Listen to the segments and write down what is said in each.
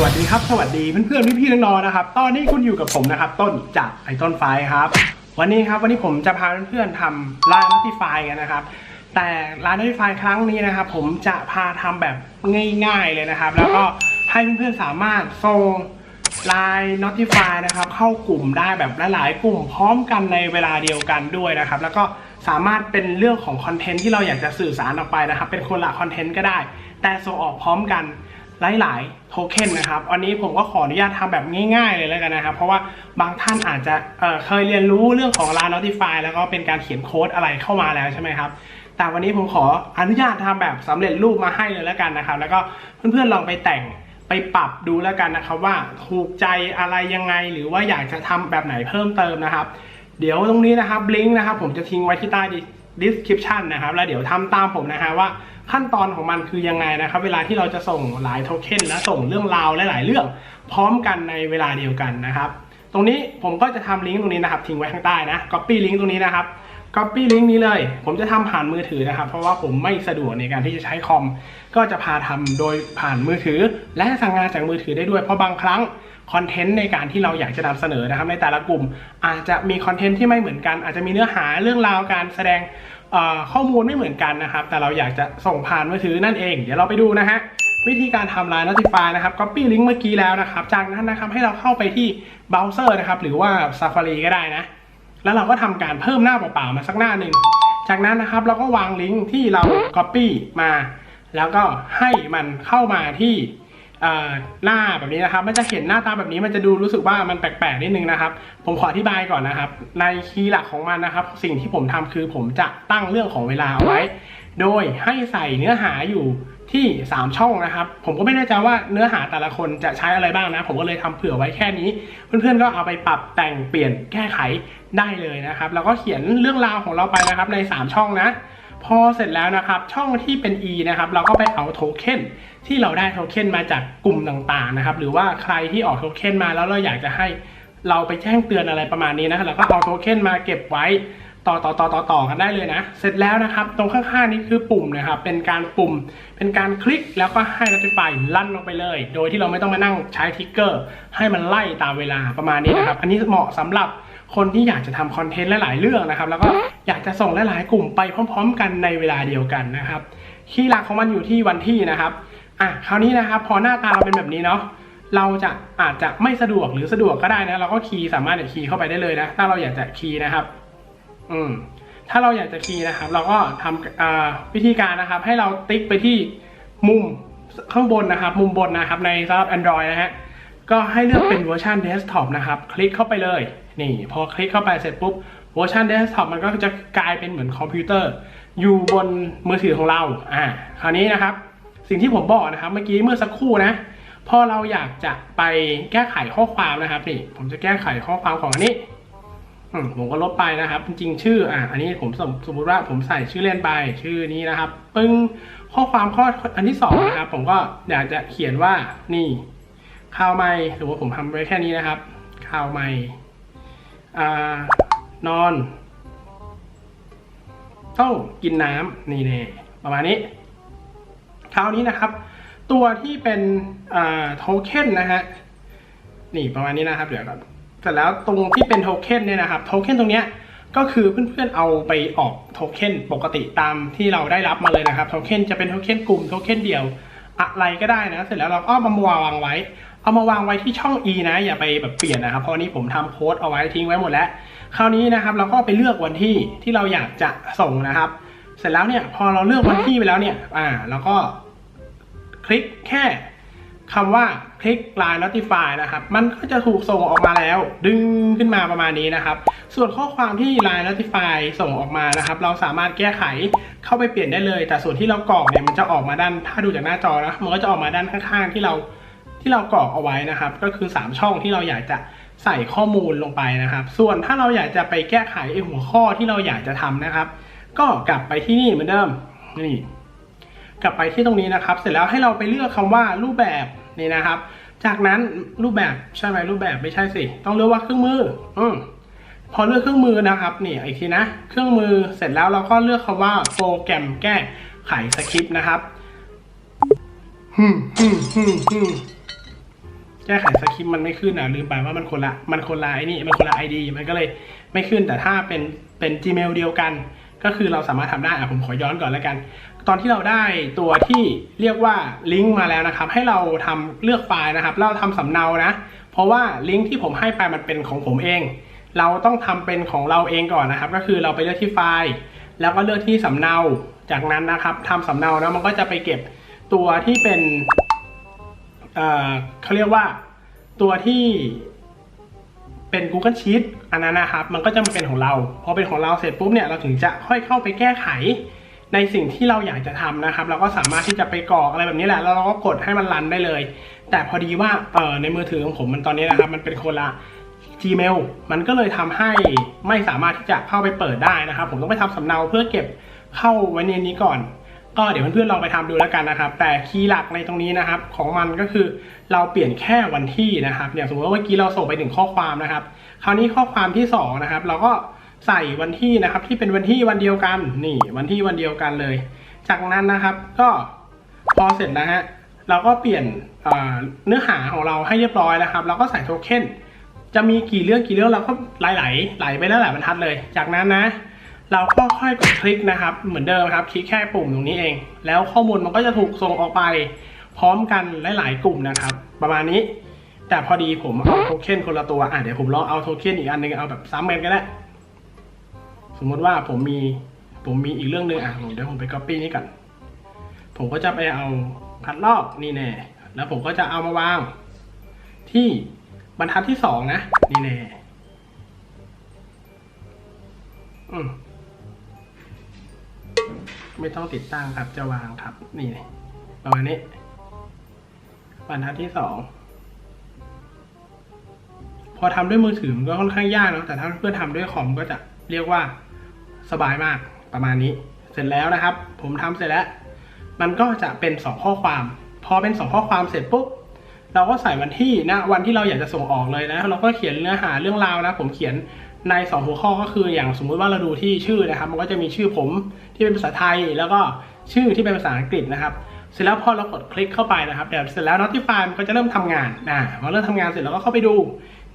สวัสดีครับ สวัสดีเพื่อนๆพี่ๆน้องๆนะครับ ตอนนี้คุณอยู่กับผมนะครับ ต้นจากไอต้นไฟครับ วันนี้ครับวันนี้ผมจะพาเพื่อนๆทำร้าน Notify กันนะครับ แต่ร้าน Notify ครั้งนี้นะครับ ผมจะพาทำแบบง่าย ๆเลยนะครับ แล้วก็ให้เพื่อนๆสามารถส่งไลน์ Notify นะครับ เข้ากลุ่มได้แบบหลายๆกลุ่มพร้อมกันในเวลาเดียวกันด้วยนะครับ แล้วก็สามารถเป็นเรื่องของคอนเทนต์ที่เราอยากจะสื่อสารออกไปนะครับ เป็นคนละคอนเทนต์ก็ได้ แต่ส่งออกพร้อมกัน หลายๆโทเค็นนะครับ อันนี้ผมก็ขออนุญาตทำแบบง่ายๆเลยแล้วกันนะครับ เพราะว่าบางท่านอาจจะเเคยเรียนรู้เรื่องของไลน์ Notify แล้วก็เป็นการเขียนโค้ดอะไรเข้ามาแล้วใช่ไหมครับ แต่วันนี้ผมขออนุญาตทำแบบสำเร็จรูปมาให้เลยแล้วกันนะครับ แล้วก็เพื่อนๆลองไปแต่งไปปรับดูแล้วกันนะครับว่าถูกใจอะไรยังไงหรือว่าอยากจะทำแบบไหนเพิ่มเติมนะครับ เดี๋ยวตรงนี้นะครับลิงก์นะครับ ผมจะทิ้งไว้ที่ใต้ description นะครับ แล้วเดี๋ยวทำตามผมนะฮะว่าขั้นตอนของมันคือยังไงนะครับ เวลาที่เราจะส่งหลายโทเค็นและส่งเรื่องราวหลาย ๆ เรื่อง พร้อมกันในเวลาเดียวกันนะครับ ตรงนี้ผมก็จะทำลิงก์ตรงนี้นะครับทิ้งไว้ข้างใต้นะ copy ลิงก์ตรงนี้นะครับ copy ลิงก์นี้เลย ผมจะทำผ่านมือถือนะครับ เพราะว่าผมไม่สะดวกในการที่จะใช้คอม ก็จะพาทำโดยผ่านมือถือ และสั่งงานจากมือถือได้ด้วยเพราะบางครั้ง คอนเทนต์ในการที่เราอยากจะนำเสนอนะครับในแต่ละกลุ่ม อาจจะมีคอนเทนต์ที่ไม่เหมือนกัน อาจจะมีเนื้อหาเรื่องราวการแสดงข้อมูลไม่เหมือนกันนะครับ แต่เราอยากจะส่งผ่านมือถือนั่นเอง เดี๋ยวเราไปดูนะฮะวิธีการทำ Line Notify นะครับ Copy ลิงก์เมื่อกี้แล้วนะครับ จากนั้นนะครับให้เราเข้าไปที่เบราว์เซอร์นะครับหรือว่า Safari ก็ได้นะ แล้วเราก็ทำการเพิ่มหน้าเปล่าๆมาสักหน้าหนึ่ง จากนั้นนะครับเราก็วางลิงก์ที่เรา Copy มา แล้วก็ให้มันเข้ามาที่ หน้าแบบนี้นะครับ มันจะเห็นหน้าตาแบบนี้มันจะดูรู้สึกว่ามันแปลกๆนิดนึงนะครับ ผมขออธิบายก่อนนะครับ ในคีย์หลักของมันนะครับ สิ่งที่ผมทำคือผมจะตั้งเรื่องของเวลาเอาไว้ โดยให้ใส่เนื้อหาอยู่ที่ 3 ช่องนะครับ ผมก็ไม่แน่ใจว่าเนื้อหาแต่ละคนจะใช้อะไรบ้างนะ ผมก็เลยทำเผื่อไว้แค่นี้ เพื่อนๆก็เอาไปปรับแต่งเปลี่ยนแก้ไขได้เลยนะครับ แล้วก็เขียนเรื่องราวของเราไปนะครับใน 3 ช่องนะ พอเสร็จแล้วนะครับ ช่องที่เป็น e นะครับ เราก็ไปเอาโทเค็นที่เราได้โทเค็นมาจากกลุ่มต่างๆนะครับ หรือว่าใครที่ออกโทเค็นมาแล้วเราอยากจะให้เราไปแจ้งเตือนอะไรประมาณนี้นะครับเราก็เอาโทเค็นมาเก็บไว้ต่อต่อต่อต่อต่อกันได้เลยนะ เสร็จแล้วนะครับ ตรงข้างๆนี้คือปุ่มนะครับ เป็นการปุ่ม เป็นการคลิกแล้วก็ให้ Notify ลั่นลงไปเลย โดยที่เราไม่ต้องมานั่งใช้ทิกเกอร์ ให้มันไล่ตามเวลาประมาณนี้นะครับ อันนี้เหมาะสำหรับ คนที่อยากจะทำคอนเทนต์หลายๆเรื่องนะครับ แล้วก็อยากจะส่งหลายๆกลุ่มไปพร้อม ๆ กันในเวลาเดียวกันนะครับคีย์หลักของมันอยู่ที่วันที่นะครับอะคราวนี้นะครับ พอหน้าตาเราเป็นแบบนี้เนาะเราจะอาจจะไม่สะดวกหรือสะดวกก็ได้นะ เราก็คีย์สามารถเดี๋ยวคีย์เข้าไปได้เลยนะ ถ้าเราอยากจะคีย์นะครับ อืม ถ้าเราอยากจะคีย์นะครับ เราก็ทำวิธีการนะครับ ให้เราติ๊กไปที่มุมข้างบนนะครับ มุมบนนะครับ ในสำหรับ Android นะฮะ ก็ให้เลือกเป็นเวอร์ชันเดสก์ท็อปนะครับ คลิกเข้าไปเลย นี่ พอคลิกเข้าไปเสร็จปุ๊บเวอร์ชันเดสก์ท็อปมันก็จะกลายเป็นเหมือนคอมพิวเตอร์ อยู่บนมือถือของเรา อ่า คราวนี้นะครับ สิ่งที่ผมบอกนะครับ เมื่อกี้เมื่อสักครู่นะ พอเราอยากจะไปแก้ไขข้อความนะครับนี่ ผมจะแก้ไขข้อความของอันนี้ผมก็ลบไปนะครับ จริงชื่ออะอันนี้ผมสมสมมติว่าผมใส่ชื่อเล่นไปชื่อนี้นะครับ ปึ้งข้อความข้ออันที่สองนะครับ ผมก็อยากจะเขียนว่านี่ ข่าวไม่หรือว่าผมทำไว้แค่นี้นะครับ ข่าวไม่อนอน ต้องกินน้ำนี่เน่ประมาณนี้คราวนี้นะครับ ตัวที่เป็นโทเค็นนะฮะนี่ประมาณนี้นะครับเดี๋ยวก่อนเสร็จแล้วตรงที่เป็นโทเค็นเนี่ยนะครับโทเค็นตรงเนี้ยก็คือเพื่อนๆเอาไปออกโทเค็นปกติตามที่เราได้รับมาเลยนะครับโทเค็นจะเป็นโทเค็นกลุ่มโทเค็นเดี่ยวอะไรก็ได้นะ เสร็จแล้วเราก็เอามาวางไว้ เอามาวางไว้ที่ช่อง e นะ อย่าไปแบบเปลี่ยนนะครับ เพราะอันนี้ผมทำโค้ดเอาไว้ทิ้งไว้หมดแล้ว คราวนี้นะครับเราก็ไปเลือกวันที่ที่เราอยากจะส่งนะครับ เสร็จแล้วเนี่ยพอเราเลือกวันที่ไปแล้วเนี่ย อ่าเราก็คลิกแค่คำว่าคลิก Line Notify นะครับ มันก็จะถูกส่งออกมาแล้ว ดึงขึ้นมาประมาณนี้นะครับ ส่วนข้อความที่ Line Notify ส่งออกมานะครับ เราสามารถแก้ไขเข้าไปเปลี่ยนได้เลย แต่ส่วนที่เรากรอกเนี่ยมันจะออกมาด้าน ถ้าดูจากหน้าจอนะ มันก็จะออกมาด้านข้างๆที่เรา ที่เรากรอกเอาไว้นะครับ ก็คือ 3 ช่องที่เราอยากจะใส่ข้อมูลลงไปนะครับ ส่วนถ้าเราอยากจะไปแก้ไขไอ้หัวข้อที่เราอยากจะทำนะครับ ก็กลับไปที่นี่เหมือนเดิมนี่กลับไปที่ตรงนี้นะครับ เสร็จแล้วให้เราไปเลือกคำว่ารูปแบบนี่นะครับ จากนั้นรูปแบบใช่ไหมรูปแบบไม่ใช่สิ ต้องเลือกว่าเครื่องมือ อืมพอเลือกเครื่องมือนะครับนี่อีกทีนะ เครื่องมือเสร็จแล้วเราก็เลือกคำว่าโปรแกรมแก้ไขสคริปต์นะครับฮึมฮึมฮึมฮึม แก้ไขสคริปต์มันไม่ขึ้นอะลืมไปว่ามันคนละมันคนละไอ้นี่มันคนละไอดีมันก็เลยไม่ขึ้นแต่ถ้าเป็นเป็น Gmail เดียวกัน ก็คือเราสามารถทำได้อะผมขอย้อนก่อนแล้วกัน ตอนที่เราได้ตัวที่เรียกว่าลิงก์มาแล้วนะครับ ให้เราทำเลือกไฟล์นะครับ เราทำสำเนานะ เพราะว่าลิงก์ที่ผมให้ไปมันเป็นของผมเอง เราต้องทำเป็นของเราเองก่อนนะครับ ก็คือเราไปเลือกที่ไฟล์ แล้วก็เลือกที่สำเนาจากนั้นนะครับทำสำเนานะมันก็จะไปเก็บตัวที่เป็น เขาเรียกว่าตัวที่เป็น Google Sheet อันนั้นนะครับ มันก็จะมาเป็นของเรา พอเป็นของเราเสร็จปุ๊บเนี่ย เราถึงจะค่อยเข้าไปแก้ไข ในสิ่งที่เราอยากจะทำนะครับ เราก็สามารถที่จะไปกรอกอะไรแบบนี้แหละ แล้วเราก็กดให้มันรันได้เลย แต่พอดีว่าเออในมือถือของผมมันตอนนี้นะครับ มันเป็นคนละ Gmail มันก็เลยทำให้ไม่สามารถที่จะเข้าไปเปิดได้นะครับ ผมต้องไปทำสำเนาเพื่อเก็บเข้าไว้ในนี้ก่อน ก็เดี๋ยวเพื่อนๆลองไปทำดูแล้วกันนะครับ แต่คีย์หลักในตรงนี้นะครับ ของมันก็คือเราเปลี่ยนแค่วันที่นะครับอย่างสมมติว่าเมื่อกี้เราส่งไปถึงข้อความนะครับ คราวนี้ข้อความที่สองนะครับเราก็ใส่วันที่นะครับที่เป็นวันที่วันเดียวกันนี่วันที่วันเดียวกันเลย จากนั้นนะครับก็พอเสร็จนะฮะเราก็เปลี่ยนเนื้อหาของเราให้เรียบร้อยนะครับเราก็ใส่โทเค็นจะมีกี่เรื่องกี่เรื่องเราก็ไหลไหลๆไหลไปแล้วแหละบรรทัดเลย จากนั้นนะ เราก็ค่อยกดคลิกนะครับ เหมือนเดิมครับ คลิกแค่ปุ่มตรงนี้เอง แล้วข้อมูลมันก็จะถูกส่งออกไป พร้อมกันหลาย ๆ กลุ่มนะครับ ประมาณนี้ แต่พอดีผมเอาโทเค็นคนละตัวอะเดี๋ยวผมลองเอาโทเค็นอีกอันหนึงเอาแบบซ้ำกันก็ได้สมมติว่าผมมีผมมีอีกเรื่องหนึ่งอะผมเดี๋ยวผมไป copy นี่ก่อนผมก็จะไปเอาคัดลอกนี่แน่แล้วผมก็จะเอามาวาง ที่บรรทัดที่สองนะ นี่แน่อืม ไม่ต้องติดตั้งครับจะวางครับ นี่ประมาณนี้บรรทัดที่สองพอทำด้วยมือถือมันก็ค่อนข้างยากเนาะแต่ถ้าเพื่อนทำด้วยคอมก็จะเรียกว่าสบายมากประมาณนี้ เสร็จแล้วนะครับ ผมทำเสร็จแล้ว มันก็จะเป็นสองข้อความ พอเป็นสองข้อความเสร็จปุ๊บเราก็ใส่วันที่นะวันที่เราอยากจะส่งออกเลยนะ เราก็เขียนเนื้อหาเรื่องราวนะ ผมเขียน ในสองหัวข้อก็คืออย่างสมมุติว่าเราดูที่ชื่อนะครับ มันก็จะมีชื่อผมที่เป็นภาษาไทย แล้วก็ชื่อที่เป็นภาษาอังกฤษนะครับ เสร็จแล้วพอเรากดคลิกเข้าไปนะครับเดี๋ยวเสร็จแล้ว Notify มันก็จะเริ่มทำงานอ่าพอเริ่มทำงานเสร็จเราก็เข้าไปดู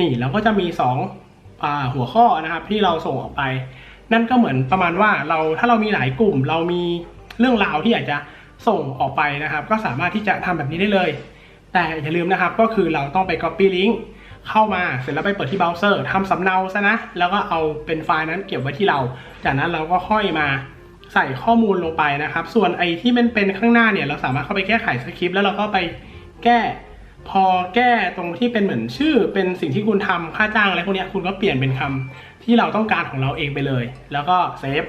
นี่เราก็จะมีสองอ่าหัวข้อนะครับที่เราส่งออกไป นั่นก็เหมือนประมาณว่าเราถ้าเรามีหลายกลุ่ม เรามีเรื่องราวที่อยากจะส่งออกไปนะครับ ก็สามารถที่จะทำแบบนี้ได้เลย แต่อย่าลืมนะครับก็คือเราต้องไป copy link เข้ามาเสร็จแล้วไปเปิดที่เบราว์เซอร์ทำสำเนาซะนะ แล้วก็เอาเป็นไฟล์นั้นเก็บไว้ที่เรา จากนั้นเราก็ค่อยมาใส่ข้อมูลลงไปนะครับ ส่วนไอ้ที่มันเป็นข้างหน้าเนี่ย เราสามารถเข้าไปแก้ไขสคริปต์แล้วเราก็ไปแก้พอแก้ตรงที่เป็นเหมือนชื่อ เป็นสิ่งที่คุณทำค่าจ้างอะไรพวกนี้คุณก็เปลี่ยนเป็นคำที่เราต้องการของเราเองไปเลย แล้วก็เซฟ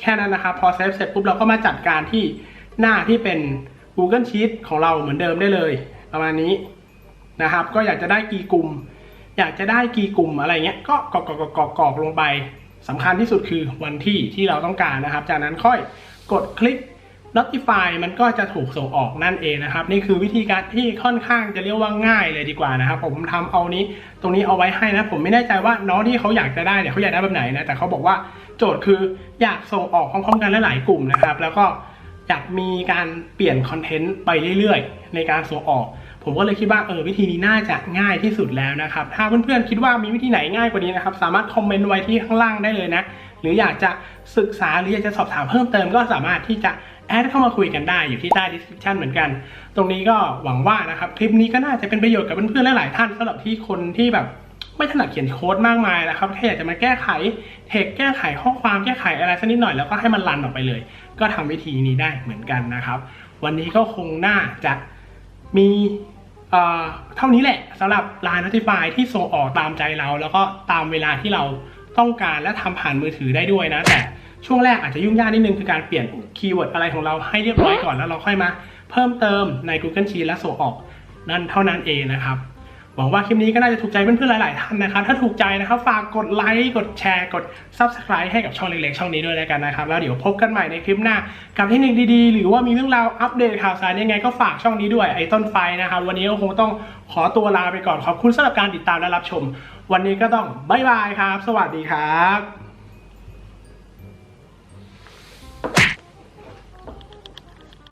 แค่นั้นนะครับ พอเซฟเสร็จปุ๊บเราก็มาจัดการที่หน้าที่เป็น Google Sheet ของเราเหมือนเดิมได้เลย ประมาณนี้ นะครับ ก็อยากจะได้กี่กลุ่ม อยากจะได้กี่กลุ่มอะไรเงี้ยก็กรอกกรอกกรอกกรอกลงไปสำคัญที่สุดคือวันที่ที่เราต้องการนะครับ จากนั้นค่อยกดคลิก Notify มันก็จะถูกส่งออกนั่นเองนะครับ นี่คือวิธีการที่ค่อนข้างจะเรียกว่าง่ายเลยดีกว่านะครับ ผมทำเอานี้ตรงนี้เอาไว้ให้นะ ผมไม่แน่ใจว่าน้องที่เขาอยากจะได้เนี่ยเขาอยากได้แบบไหนนะแต่เขาบอกว่าโจทย์คืออยากส่งออกพร้อมๆกันหลายๆกลุ่มนะครับ แล้วก็อยากมีการเปลี่ยนคอนเทนต์ไปเรื่อยๆ ในการส่งออก ผมก็เลยคิดว่าเออวิธีนี้น่าจะง่ายที่สุดแล้วนะครับ ถ้าเพื่อนๆคิดว่ามีวิธีไหนง่ายกว่านี้นะครับ สามารถคอมเมนต์ไว้ที่ข้างล่างได้เลยนะ หรืออยากจะศึกษาหรืออยากจะสอบถามเพิ่มเติมก็สามารถที่จะแอดเข้ามาคุยกันได้อยู่ที่ใต้ description เหมือนกัน ตรงนี้ก็หวังว่านะครับคลิปนี้ก็น่าจะเป็นประโยชน์กับเพื่อนๆหลายๆท่านสำหรับที่คนที่แบบไม่ถนัดเขียนโค้ดมากมายนะครับแค่อยากจะมาแก้ไขเทคแก้ไขข้อความแก้ไขอะไรสักนิดหน่อยแล้วก็ให้มันรันออกไปเลย ก็ทำวิธีนี้ได้เหมือนกันนะครับ วันนี้ก็คงน่าจะมี เท่านี้แหละสำหรับ Line Notify ที่ส่งออกตามใจเรา แล้วก็ตามเวลาที่เราต้องการและทำผ่านมือถือได้ด้วยนะ แต่ช่วงแรกอาจจะยุ่งยากนิดนึงคือการเปลี่ยนคีย์เวิร์ดอะไรของเราให้เรียบร้อยก่อนแล้วเราค่อยมาเพิ่มเติมใน Google Sheet และส่งออกนั่นเท่านั้นเองนะครับ หวังว่าคลิปนี้ก็น่าจะถูกใจเพื่อนๆหลาย ๆ ท่านนะครับ ถ้าถูกใจนะครับฝากกดไลค์กดแชร์ กด Subscribe ให้กับช่องเล็กๆช่องนี้ด้วยแล้วกันนะครับ แล้วเดี๋ยวพบกันใหม่ในคลิปหน้า กับเทคนิคดีๆ หรือว่ามีเรื่องราวอัปเดตข่าวสารยังไงก็ฝากช่องนี้ด้วยไอ้ต้นไฟนะครับ วันนี้ก็คงต้องขอตัวลาไปก่อนขอบคุณสำหรับการติดตามและรับชม วันนี้ก็ต้องบ๊ายบายครับ สวัสดีครับ